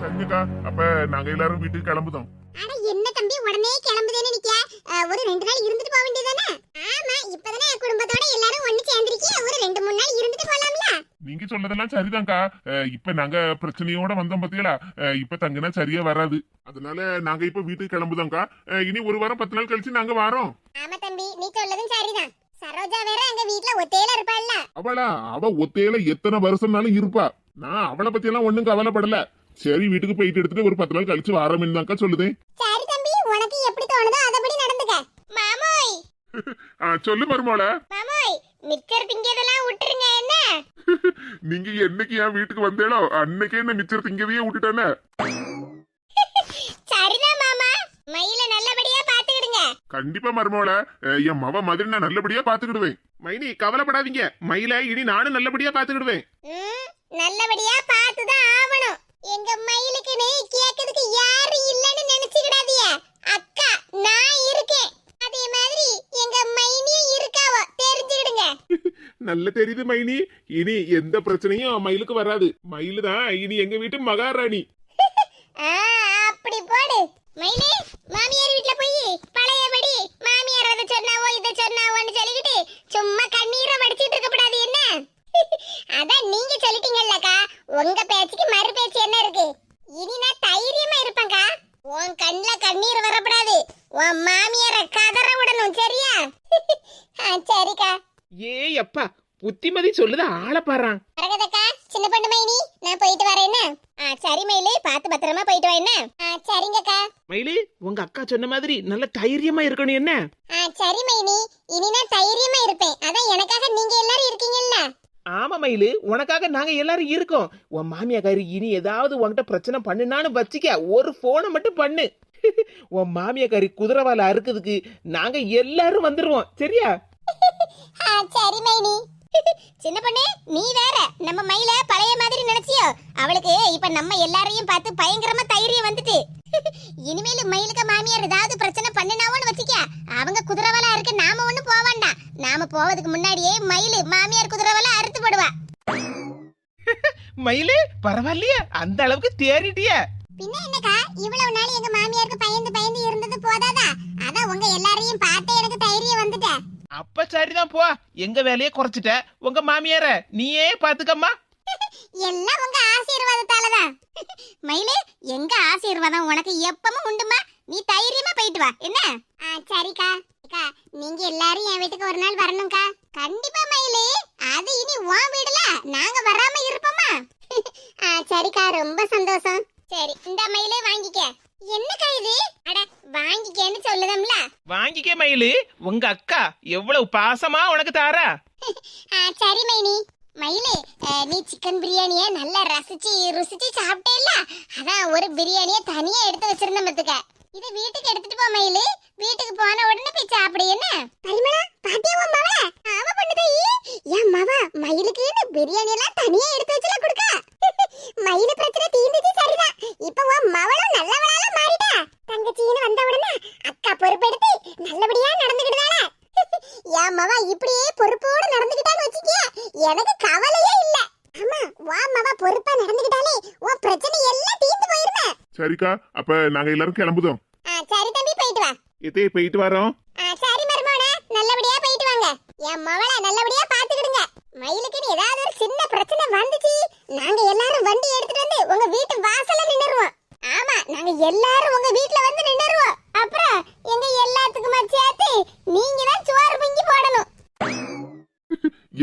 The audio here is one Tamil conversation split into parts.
சரிங்கக்கா அப்ப நாங்க எல்லாரும் வீட்டுக்கு கிளம்புதோம். அட என்ன தம்பி உடனே கிளம்புதேன்னு நிக்க ஒரு ரெண்டு நாள் இருந்துட்டு போக வேண்டியதானே ஆமா இப்பதானே குடும்பத்தோட எல்லாரும் ஒண்ணு சேர்ந்திருக்கீங்க. ஒரு ரெண்டு மூணு நாள் இருந்துட்டு போலாம்ல? நீங்க சொல்றதெல்லாம் சரிதான்க்கா. இப்ப நாங்க பிரச்சனையோட வந்தோம் பாத்தீங்களா? இப்ப தங்கினா சரியா வராது. அதனால நாங்க இப்ப வீட்டுக்கு கிளம்புதோம்க்கா. இனி ஒரு வாரம் பத்து நாள் கழிச்சு நாங்க வாரோம். ஆமா தம்பி நீ சொல்லதும் சரிதான். சரோஜா வேற அங்க வீட்ல ஒத்தையில இருப்பாள்ல. அவளா? அவ ஒத்தையில எத்தனை வருஷம்னாலும் இருப்பா. நான் அவளை பத்தி எல்லாம் ஒண்ணும் கவலைப்படல. சரி வீட்டுக்கு போயிட்டு எடுத்துட்டு ஒரு பத்து நாள் கழிச்சு வாரம்னு தான்க்கா சொல்லுதேன் சரி தம்பி உனக்கு எப்படி தோணுதோ அதபடி நடந்துக்க. மாமோய். ஆ, சொல்லு மருமோள. மாமோய் மிச்சர் திங்கதெல்லாம் விட்டுருங்க என்ன? நீங்க என்னைக்கு என் வீட்டுக்கு வந்தேனோ அன்னைக்கே என்ன மிச்சர் திங்கதையே விட்டுட்டானே. சரிதான் மாமா. மயில நல்லபடியா பாத்துக்கிடுங்க கண்டிப்பா மருமோள. என் மவ மாதிரி நான் நல்லபடியா பாத்துக்கிடுவேன் மைனி கவலைப்படாதீங்க. மயில இனி நானும் நல்லபடியா பாத்துக்கிடுவேன் ம், நல்லபடியா பார்த்துதான் ஆவணும். எங்க மயிலுக்குன்னு கேட்கறதுக்கு யாரு இல்லைன்னு நினைச்சுக்கிடாதீங்க. அக்கா நான் இருக்கேன். அதே மாதிரி எங்க மைனியும் இருக்காவோ தெரிஞ்சுக்கிடுங்க. நல்ல தெரியுது மைனி. இனி எந்த பிரச்சனையும் மயிலுக்கு வராது. மயிலு தான் இனி எங்க வீட்டு மகாராணி. ஆ, அப்படி போடு. மயிலே மாமியார் வீட்ல போய் பழையபடி மாமியார் அதை சொன்னாவோ இதை சொன்னாவோன்னு சொல்லிக்கிட்டு சும்மா கண்ணீரை வடிச்சிட்டு இருக்கக்கூடாது என்ன? அதான் நீங்க சொல்லிட்டீங்கல்லக்கா. உங்க பேச்சுக்கு மறு பேச்சு என்ன இருக்கு? இனி நான் தைரியமா இருப்பேன்க்கா. உன் கண்ணுல கண்ணீர் வரக்கூடாது உன் மாமியார கதற விடணும் சரியா? ஆ, சரிக்கா. ஏய் அப்பா புத்திமதி சொல்லுது ஆளை பாறான். மரகதக்கா சின்ன பொண்ணு மைனி நான் போயிட்டு வரேன் என்ன? ஆ சரி மயிலே பார்த்து பத்திரமா போயிட்டு வா என்ன? ஆ சரிங்கக்கா. மயிலு உங்க அக்கா சொன்ன மாதிரி நல்ல தைரியமா இருக்கணும் என்ன? ஆ சரி மைனி இனி நான் தைரியமா இருப்பேன். அதான் எனக்காக நீங்க எல்லாரும் இருக்கீங்கல்ல. ஆமா மயிலு. உனக்காக நாங்க எல்லாரும் இருக்கோம். உன் மாமியாக்காரி இனி ஏதாவது உன்கிட்ட பிரச்சனை பண்ணுனான்னு வச்சுக்க. ஒரு போனை மட்டும் பண்ணு. உன் மாமியாக்காரி குதிரவால அறுக்குதுக்கு நாங்க எல்லாரும் வந்துருவோம். சரியா? ஆ சரி மைனி. சின்ன பொண்ணு நீ வேற. நம்ம மயில பழைய மாதிரி நினைச்சியோ? அவளுக்கு இப்ப நம்ம எல்லாரையும் பார்த்து பயங்கரமா தைரியம் வந்துட்டு. இனிமேல் மயிலுக்கு மாமியார் ஏதாவது பிரச்சனை பண்ணினாவோன்னு வச்சுக்க. அவங்க குதிரவால இருக்க நாம ஒண்ணு போவாண்டா நாம போவதுக்கு முன்னாடியே மயிலு மாமியார் குதிரவலா அறுத்து போடுவா. மயிலு பரவாயில்லையா அந்த அளவுக்கு தேறிட்டிய. பின்ன என்னக்கா இவ்வளவு நாள் எங்க மாமியாருக்கு பயந்து பயந்து இருந்தது போதாதா? அதான் உங்க எல்லாரையும் பார்த்து எனக்கு தைரியம் வந்துட்ட. அப்ப சரிதான் போ எங்க வேலையை குறைச்சிட்ட? உங்க மாமியார நீயே பாத்துக்கம்மா. எல்லாம் உங்க ஆசீர்வாதத்தாலதான். மயிலே எங்க ஆசீர்வாதம் உனக்கு எப்பவும் உண்டுமா? நீ தைரியமா போயிட்டு வா என்ன? சரிக்கா. அக்கா நீங்க எல்லாரும் என் வீட்டுக்கு ஒரு நாள் வரணும்க்கா. கண்டிப்பா மயிலே. அது இனி உன் வீடுல. நாங்க வராம இருப்போமா? ஆ, சரிக்கா ரொம்ப சந்தோஷம். சரி இந்த மயிலே வாங்கிக்க. என்னக்கா இது? அட வாங்கிக்கன்னு சொல்லுதம்ல. வாங்கிக்க மயிலு. உங்க அக்கா எவ்வளவு பாசமா உனக்கு தாரா? ஆ, சரி மைனி மயிலே நீ சிக்கன் பிரியாணிய நல்லா ரசிச்சு ருசிச்சு சாப்பிட்டேல்ல? அதான் ஒரு பிரியாணிய தனியா எடுத்து வச்சிருந்தேன் பத்துக்க. இத வீட்டுக்கு எடுத்துட்டு போ மயிலு. வீட்டுக்கு போன உடனே போய் சாப்பிடு என்ன? பரிமளா பாத்தியா உன் மவ? ஆமா பண்ணு தாயி என் மவ மயிலுக்கு பிரியாணி எல்லாம் தனியா எடுத்து வச்சுல கொடுக்க? மயிலு பிரச்சனை தீர்ந்துச்சு சரிதான் இப்ப உன் மவளும் நல்லவளால மாறிட்டா தங்கச்சின்னு வந்த உடனே அக்கா பொறுப்பெடுத்து நல்லபடியா நடந்துக்கிட்டாளே என் மவ இப்படியே பொறுப்போட நடந்துக்கிட்டான்னு வச்சுக்கிய எனக்கு கவலையே இல்ல ஆமா வா மவ பொறுப்பா நடந்துக்கிட்டாலே உன் பிரச்சனை எல்லாம் தீர்ந்து போயிருமே சரிக்கா அப்ப நாங்க எல்லாரும் கிளம்புதோம். சரி தம்பி போயிட்டு வா. எத்தே போயிட்டு வரோம். ஆ, சரி மருமோனே நல்லபடியா போயிட்டு வாங்க. என் மவளை நல்லபடியா பாத்துக்கிடுங்க மயிலுக்குன்னு ஏதாவது ஒரு சின்ன பிரச்சனை வந்துச்சு நாங்க எல்லாரும் வண்டி எடுத்துட்டு வந்து உங்க வீட்டு வாசல்ல நின்னுருவோம். ஆமா நாங்க எல்லாரும் உங்க வீட்ல வந்து நின்னுருவோம். அப்புறம் எங்க எல்லாத்துக்குமா சேர்த்து நீங்க தான் சோறு பொங்கி போடணும்.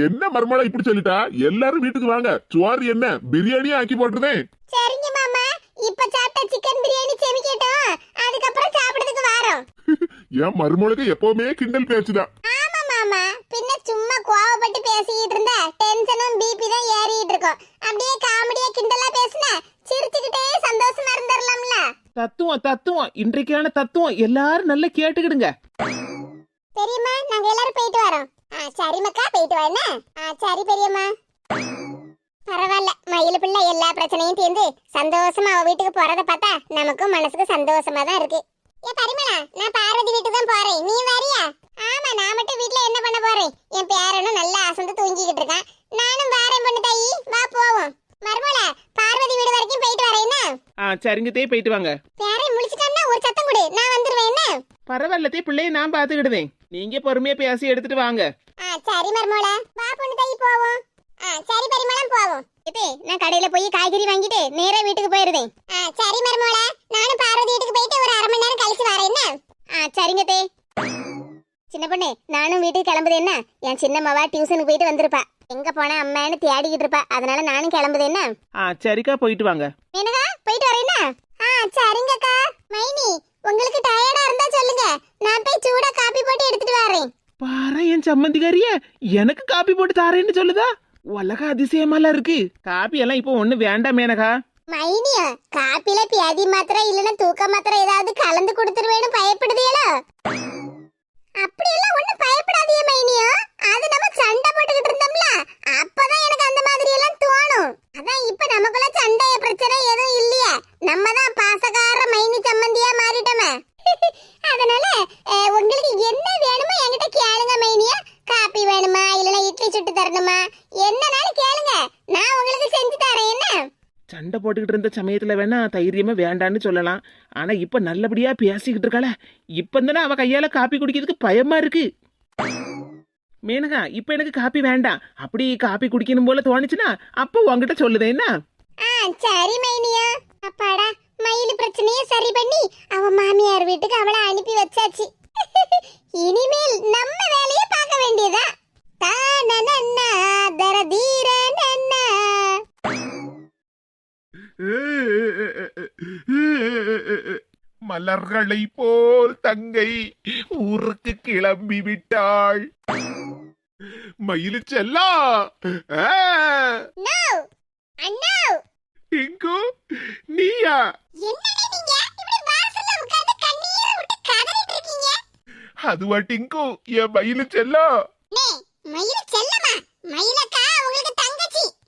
என்ன மருமலா இப்படி சொல்லிட்டா? எல்லாரும் வீட்டுக்கு வாங்க. சுவாரி என்ன பிரியாணியே ஆக்கி போட்டுருதேன். சரிங்க மாமா இப்ப சாப்பிட்ட சிக்கன் பிரியாணி செமிக்கட்டும் அதுக்கப்புறம் சாப்பிடுறதுக்கு வாரோம் என் மருமகளுக்கு எப்பவுமே கிண்டல் பேச்சுதான். ஆமா மாமா. பின்ன சும்மா கோவப்பட்டு பேசிக்கிட்டு இருந்தா டென்ஷனும் பிபி தான் ஏறிட்டு இருக்கும். அப்படியே காமெடியா கிண்டலா பேசுனா சிரிச்சுக்கிட்டே சந்தோஷமா இருந்துடலாம்ல தத்துவம் தத்துவம். இன்றைக்கான தத்துவம். எல்லாரும் நல்லா கேட்டுக்கிடுங்க. பெரியம்மா நாங்க எல்லாரும் போயிட்டு வரோம். ஆ சரி மக்கா. போயிட்டு வா என்ன? ஆ சரி பெரியம்மா. பரவாயில்ல. மயில் பிள்ளை எல்லா பிரச்சனையும் தீர்ந்து சந்தோஷமா அவ வீட்டுக்கு போறத பார்த்தா நமக்கும் மனசுக்கு சந்தோஷமா தான் இருக்கு. ஏ பரிமளா நான் பார்வதி வீட்டுக்கு தான் போறேன். நீ வரியா? ஆமா நான் மட்டும் வீட்ல என்ன பண்ண போறேன்? என் பேரனும் நல்லா அசந்து தூங்கிக்கிட்டு இருக்கான். நானும் வாரேன் பொண்ணு தாயி. வா போவோம். மருமலா பார்வதி வீடு வரைக்கும் போயிட்டு வரேன் என்ன? ஆ சரிங்க தே போயிட்டு வாங்க. பேரை முடிச்சிட்டோம்னா ஒரு சத்தம் கொடு. நான் வந்துருவேன் என்ன? பரவாயில்ல தே பிள்ளைய நான் பாத்துக்கிடுதேன் நீங்க பொறுமையா பேசி எடுத்துட்டு வாங்க. ஆ சரி மர்மோள. வா பொண்ணு தை போவோம். ஆ சரி பரிமளம் போவோம். இப்போ நான் கடையில போய் காய்கறி வாங்கிட்டு நேரா வீட்டுக்கு போயிருந்தேன். ஆ சரி மர்மோள நானும் பார்வதி வீட்டுக்கு போயிட்டு ஒரு அரை மணி நேரம் கழிச்சு வரேன் என்ன ஆ சரிங்க தே சின்ன பொண்ணு நானும் வீட்டுக்கு கிளம்புது என்ன? என் சின்னம்மாவா டியூஷனுக்கு போயிட்டு வந்திருப்பா. எங்க போனா அம்மான்னு தேடிக்கிட்டு இருப்பா. அதனால நானும் கிளம்புது என்ன? ஆ சரிக்கா போயிட்டு வாங்க. எனக்கா போயிட்டு வரேன்னா ஆ சரிங்கக்கா. மைனி உங்களுக்கு டயர்டா இருந்தா சொல்லுங்க. நான் போய் சூடா காபி போட்டு எடுத்துட்டு வரேன். பாரு என் சம்மந்திக்காரிய எனக்கு காப்பி போட்டு தாரேன்னு சொல்லுதா? உலக அதிசயமாலாம் இருக்கு. காப்பி எல்லாம் இப்போ ஒண்ணு வேண்டாம் மேனகா. மைனியா காப்பில பியாதி மாத்திரை இல்லைன்னா தூக்க மாத்திரை ஏதாவது கலந்து கொடுத்துருவேன்னு பயப்படுதீங்களோ அப்படியெல்லாம் ஒண்ணும் பயப்படாதீங்க மைனியா அது நம்ம சண்டை போட்டுக்கிட்டு இருந்தோம்ல அப்பதான் எனக்கு அந்த மாதிரி எல்லாம் தோணும் அதான் இப்ப நமக்குள்ள சண்டை பிரச்சனை எதுவும் இல்லையே நம்ம தான் பாசக்கார மைனி சம்மந்தியா மாறிட்டோமே அதனால அஹ், உங்களுக்கு என்ன வேணுமோ என்கிட்ட கேளுங்க மைனியா காப்பி வேணுமா இல்லனா இட்லி சுட்டு தரணுமா என்னனாலும் கேளுங்க நான் உங்களுக்கு செஞ்சு தரேன் என்ன சண்டை போட்டுக்கிட்டு இருந்த சமயத்துல வேணா தைரியமே வேண்டான்னு சொல்லலாம். ஆனால் இப்போ நல்லபடியாக பேசிக்கிட்டு இருக்காள. இப்போ தானே அவள் கையால் காப்பி குடிக்கிறதுக்கு பயமா இருக்கு. மேனகா இப்போ எனக்கு காப்பி வேண்டாம். அப்படி காப்பி குடிக்கணும் போல தோணுச்சுன்னா அப்போ உங்ககிட்ட சொல்லுதேன்னா என்ன? ஆ சரி மைனியா. அப்பாடா மயில் பிரச்சனையை சரி பண்ணி அவ மாமியார் வீட்டுக்கு அவளை அனுப்பி வச்சாச்சு. இனிமேல் நம்ம வேலையை பார்க்க வேண்டியதா? தானனன்னா தரதீரனன்னா. மலர்களை போல் தங்கை ஊருக்கு கிளம்பி விட்டாள். மயிலு செல்லா? இங்கோ நீயா? அதுவா டிங்கு என் மயிலு செல்லா? மயிலு செல்லமா மயில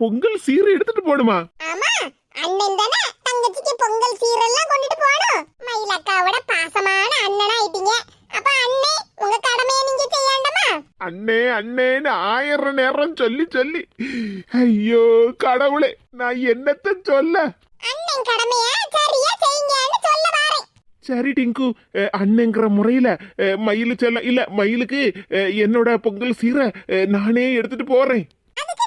பொங்கல் சீரை எடுத்துட்டு போடுமா ஆமா அண்ணன் தானே தங்கச்சிக்கு பொங்கல் சீரெல்லாம் கொண்டுட்டு போகணும். மயிலக்காவோட பாசமான அண்ணனா ஆயிட்டீங்க. அப்ப அண்ணே உங்க கடமையை நீங்க செய்யாண்டமா அண்ணே அண்ணேன்னு ஆயிரம் நேரம் சொல்லி சொல்லி. ஐயோ கடவுளே நான் என்னத்த சொல்ல? அண்ணன் கடமைய சரியா செய்யுங்கன்னு சொல்ல வாரேன். சரி டிங்கு. அஹ், அண்ணங்கிற முறையில அஹ், மயிலு செல்ல இல்ல மயிலுக்கு அஹ், என்னோட பொங்கல் சீரை அஹ், நானே எடுத்துட்டு போறேன். அதுக்கு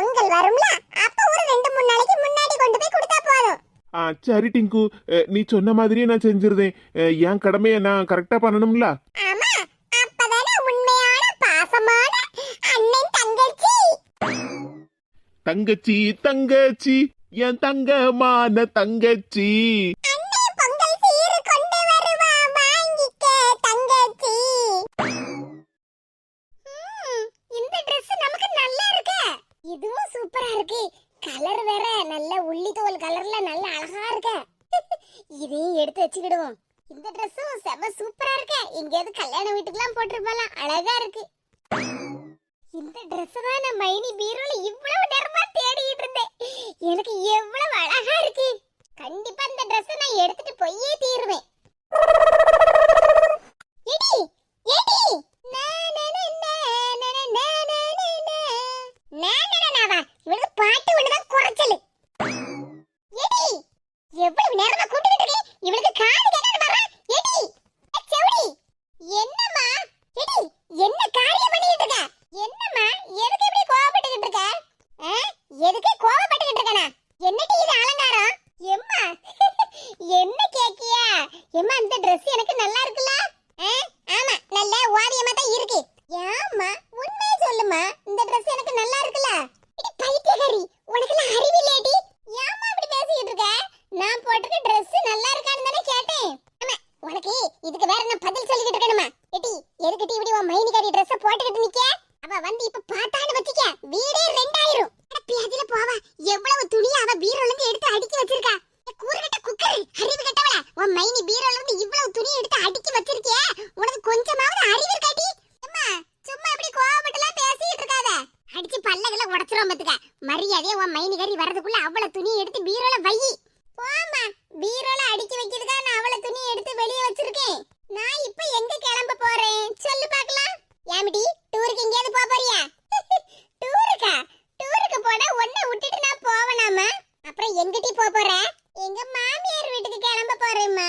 பொங்கல் வரும்ல? அப்ப ஒரு ரெண்டு மூணு நாளைக்கு முன்னாடி கொண்டு போய் கொடுத்தா போதும். ஆ சரி டிங்கு. நீ சொன்ன மாதிரியே நான் செஞ்சிருந்தேன். என் கடமையை நான் கரெக்டா பண்ணணும்ல? ஆமா அப்பதானே உண்மையான பாசமான அண்ணன் தங்கச்சி. தங்கச்சி தங்கச்சி என் தங்கமான தங்கச்சி. எடுத்து வச்சுக்கிடுவோம் இந்த ட்ரெஸ்ஸும் செம சூப்பரா இருக்க எங்கேயாவது கல்யாண வீட்டுக்குலாம் போட்டிருப்பாலாம் அழகா இருக்கு இந்த ட்ரெஸ் தான் நான் மைனி பீரோல இவ்வளவு நேரமா தேடிட்டு இருந்தேன் எனக்கு எவ்வளவு அழகா இருக்கு கண்டிப்பா இந்த ட்ரெஸ் நான் எடுத்துட்டு போயே தீருவேன் பாட்டு ஒண்ணுதான் குறைச்சல் எவ்வளவு நேரமா கூட்டுக்கிட்டு இவளுக்கு காது கேட்டது பாரு ஏடி வந்து இப்ப பார்த்தான்னு எங்கிட்டி போக போற எங்க மாமியார் வீட்டுக்கு கிளம்ப போறேம்மா.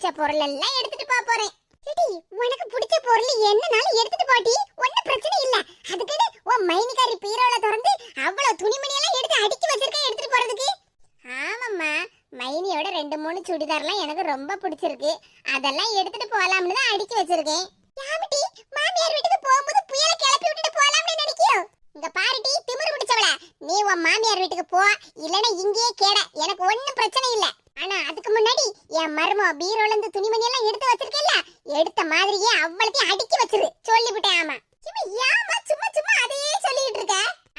பிடிச்ச பொருள் எல்லாம் எடுத்துட்டு போக போறேன். உனக்கு பிடிச்ச பொருள் என்னனாலும் எடுத்துட்டு போட்டி அதுக்கு முன்னாடி என் மருமோ பீரோல துணிமணி எல்லாம் எடுத்து வச்சிருக்கேல்ல எடுத்த மாதிரியே அவ்வளத்தையும் அடுக்கி வச்சிரு. சொல்லிவிட்டேன் ஆமா. ஏமா சும்மா சும்மா அதையே சொல்லிட்டு இருக்க?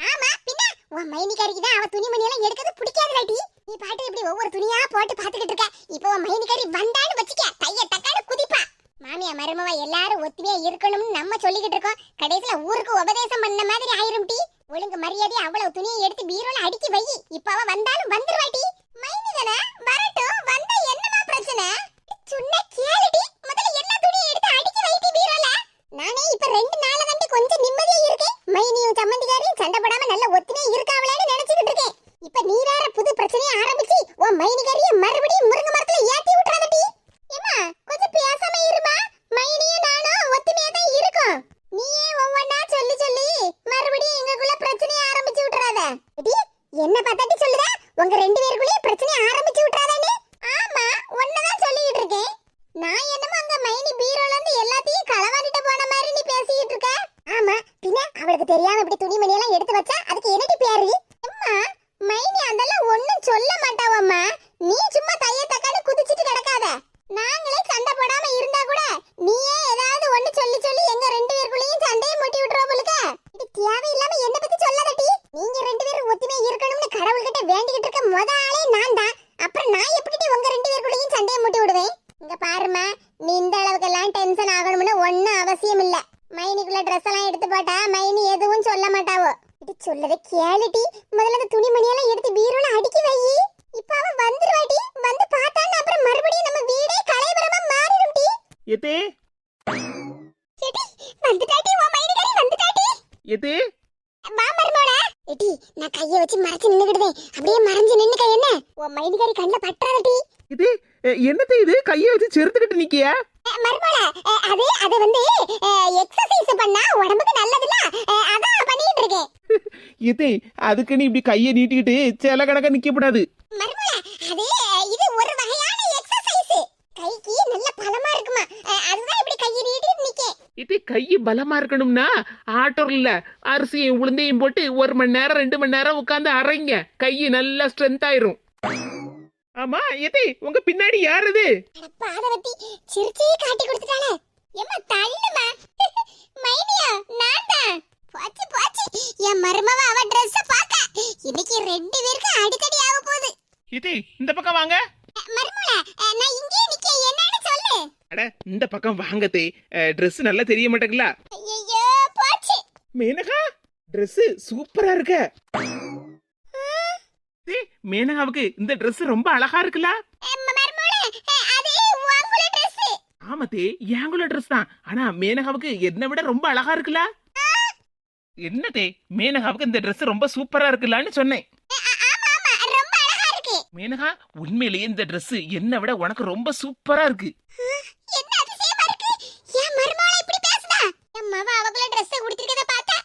ஆமா பின்ன உன் மைனிக்காரிக்கு தான் அவ துணிமணி எல்லாம் எடுக்கிறது பிடிக்காதுலாட்டி நீ பாட்டு இப்படி ஒவ்வொரு துணியா போட்டு பாத்துக்கிட்டு இருக்க. இப்போ உன் மைனிக்காரி வந்தான்னு வச்சுக்க தைய தக்கான்னு குதிப்பா. மாமியா மருமவா எல்லாரும் ஒத்துமையா இருக்கணும்னு நம்ம சொல்லிக்கிட்டு இருக்கோம். கடைசியில ஊருக்கு உபதேசம் பண்ண மாதிரி ஆயிரும் டி. ஒழுங்கு மரியாதையை அவ்வளவு துணியை எடுத்து பீரோல அடுக்கி வை. இப்போ அவ வந்தாலும் வந்துருவா டி. மைனி தானே என்னமா பிரச்சனை? சொன்ன கேளுடி. முதல்ல என்ன துணி எடுத்து அதுக்கு என்னடி பேரு? எது? வந்துட்டாடி உன் மைனிகாரி வந்துட்டாடி. எது? வா மருமோடா எடி நான் கைய வச்சு மறைச்சு நின்னுக்கிடுதேன் அப்படியே மறைஞ்சு நின்னுக்க என்ன? உன் மைனிகாரி கண்ண பற்றாதடி இது என்னத்தை இது? கைய வச்சு செருத்துக்கிட்டு நிக்கியா? மருமோடா அது அது வந்து எக்ஸசைஸ் பண்ணா உடம்புக்கு நல்லதுல அதான் பண்ணிட்டு இருக்கேன். இது அதுக்கு நீ இப்படி கைய நீட்டிக்கிட்டு செல கணக்க நிக்க கூடாது இதே கை பலமா இருக்கணும்னா ஆட்டோர்ல அரிசியும் உளுந்தையும் போட்டு ஒரு மணி நேரம் ரெண்டு மணி நேரம் உட்காந்து அரைங்க. கை நல்லா ஸ்ட்ரென்த் ஆயிரும். ஆமா எதே? உங்க பின்னாடி யார் இது? சிரிச்சியே காட்டி கொடுத்துட்டானே ஏமா தள்ளுமா மைனியா நான் தான். போச்சு போச்சு. என் மருமவ அவ Dress பாக்க இன்னைக்கு ரெண்டு பேருக்கு அடிதடி ஆக போகுது இதே இந்த பக்கம் வாங்க. அட இந்த பக்கம் வாங்கதே Dress நல்லா தெரிய மாட்டேங்களா ஐயோ போச்சு. மேனகா Dress சூப்பரா இருக்க. தே, மேனகாவுக்கு இந்த Dress ரொம்ப அழகா இருக்குல்ல. மர்மோளே அது உங்களுடைய Dress. ஆமா தே ஏங்குள்ள தான். ஆனா மேனகாவுக்கு என்னை விட ரொம்ப அழகா இருக்குல்ல. என்ன மேனகாவுக்கு இந்த ட்ரெஸ் ரொம்ப சூப்பரா இருக்குல்லான்னு சொன்னேன். மேனகா உண்மையிலேயே இந்த Dress என்னை விட உனக்கு ரொம்ப சூப்பரா இருக்கு. என்ன அதிசயமா இருக்கு? என் மருமகள இப்படி பேசுதா? என் மவ அவங்கள Dress உடுத்திருக்கத பார்த்தா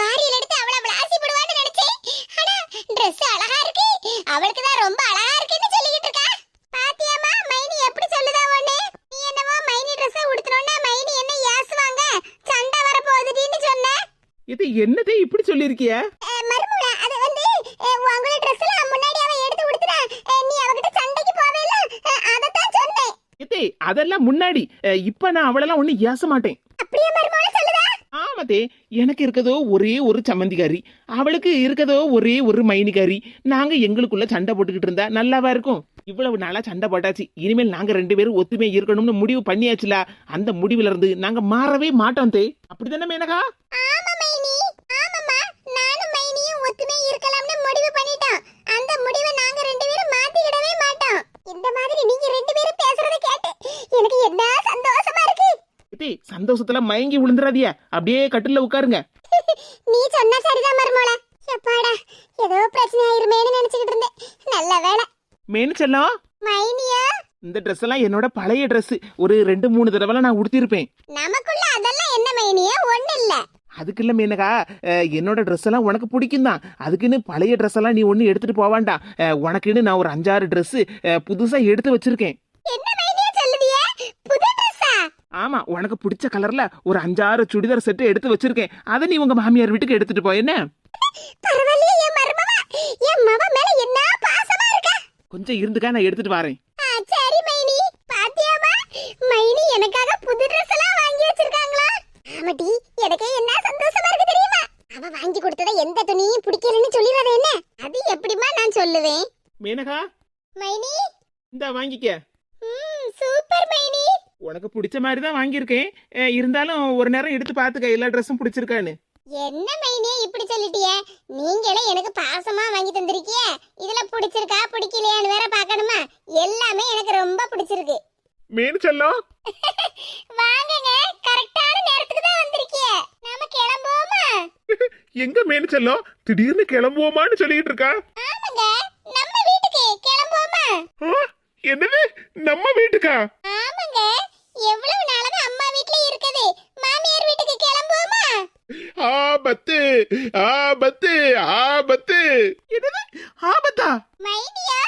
வாரியில எடுத்து அவள விளாசி போடுவான்னு நினைச்சேன். ஆனா Dress அழகா இருக்கு. அவளுக்கு தான் ரொம்ப அழகா இருக்குன்னு சொல்லிட்டு இருக்கா. பாத்தியாமா மைனி எப்படி சொல்லுதா ஒண்ணு நீ என்னவோ மைனி Dress உடுத்தணும்னா மைனி என்ன ஏசுவாங்க? சண்டை வர போகுதுன்னு சொன்ன. இது என்னதே இப்படி சொல்லியிருக்கிய? அதெல்லாம் முன்னாடி. இப்ப நான் அவளெல்லாம் ஒண்ணு ஏச மாட்டேன் அப்படியே மருமகள சொல்லுதா? ஆமாதே எனக்கு இருக்கதோ ஒரே ஒரு சம்மந்திக்காரி. அவளுக்கு இருக்கதோ ஒரே ஒரு மைனிக்காரி. நாங்க எங்களுக்குள்ள சண்டை போட்டுக்கிட்டு இருந்தா நல்லாவா இருக்கும்? இவ்வளவு நாளா சண்டை போட்டாச்சு. இனிமேல் நாங்க ரெண்டு பேரும் ஒத்துமை இருக்கணும்னு முடிவு பண்ணியாச்சுல. அந்த முடிவுல இருந்து நாங்க மாறவே மாட்டோம் தே. அப்படிதானே மேனகா? அந்த முடிவை நாங்க ரெண்டு பேரும் மாத்திக்கிடவே மாட்டோம். இந்த மாதிரி நீங்க ரெண்டு பேரும் பேசுறத கேட்டு எனக்கு என்ன சந்தோஷமா இருக்கு இதே சந்தோஷத்துல மயங்கி விழுந்துடாதிய அப்படியே கட்டில உட்காருங்க. நீ சொன்னா சரிதான் மருமோள. எப்பாடா ஏதோ பிரச்சனை ஆயிருமேன்னு நினைச்சுக்கிட்டு இருந்தேன். நல்ல வேலை மேனு செல்லம்? மைனியா? இந்த Dress எல்லாம் என்னோட பழைய Dress. ஒரு ரெண்டு மூணு தடவை நான் உடுத்திருப்பேன் நமக்குள்ள அதெல்லாம் என்ன மைனியா? ஒண்ணு இல்ல. அதுக்கு இல்ல மேனகா என்னோட ட்ரெஸ் எல்லாம் உனக்கு பிடிக்கும் தான் அதுக்குன்னு பழைய ட்ரெஸ் எல்லாம் நீ ஒண்ணு எடுத்துட்டு போவாண்டா. உனக்குன்னு நான் ஒரு அஞ்சாறு Dress அஹ், புதுசா எடுத்து வச்சிருக்கேன். என்ன மைனியா சொல்லுதியே புது ட்ரெஸ்ஸா ஆமா உனக்கு பிடிச்ச கலர்ல ஒரு அஞ்சாறு சுடிதார் செட்டு எடுத்து வச்சிருக்கேன். அதை நீ உங்க மாமியார் வீட்டுக்கு எடுத்துட்டு போ என்ன? கொஞ்சம் இருந்துக்கா நான் எடுத்துட்டு வரேன். ஆ, சரி மைனி. பாத்தியாமா மைனி எனக்காக புது Dress எல்லாம் வாங்கி வச்சிருக்காங்களா? ஆமாடி எனக்கே என்ன சந்தோஷமா இருக்கு தெரியுமா? அவ வாங்கி கொடுத்தத எந்த துணியும் பிடிக்கலன்னு சொல்லிடுறத என்ன? அது எப்படிமா நான் சொல்லுவேன்? மேனகா? மைனி? இந்த வாங்கிக்க. உனக்கு பிடிச்ச மாதிரி தான் வாங்கியிருக்கேன். இருந்தாலும் ஒரு நேரம் எடுத்து பார்த்துக்க எல்லா ட்ரெஸ்ஸும் பிடிச்சிருக்கான்னு. என்ன மைனி இப்படி சொல்லிட்டியே? நீங்களே எனக்கு பாசமா வாங்கி தந்திருக்கிய? இதுல பிடிச்சிருக்கா பிடிக்கலையான்னு வேற பார்க்கணுமா? எல்லாமே எனக்கு ரொம்ப பிடிச்சிருக்கு. மேனு செல்லம் வாங்குங்க கரெக்டான நேரத்துக்கு தான் வந்திருக்கிய. நாம கிளம்புவோமா? எங்க மேனு செல்லம் திடீர்னு கிளம்புவோமான்னு சொல்லிட்டு இருக்கா? ஆமாங்க நம்ம வீட்டுக்கு கிளம்புவோமா? என்னது? நம்ம வீட்டுக்கா? ஆமாங்க. எவ்வளவு நாளாக அம்மா வீட்ல இருக்குது? மாமியார் வீட்டுக்கு கிளம்புவோமா? ஆபத்து ஆபத்து ஆபத்து. என்னது? ஆபத்தா? மைனியா?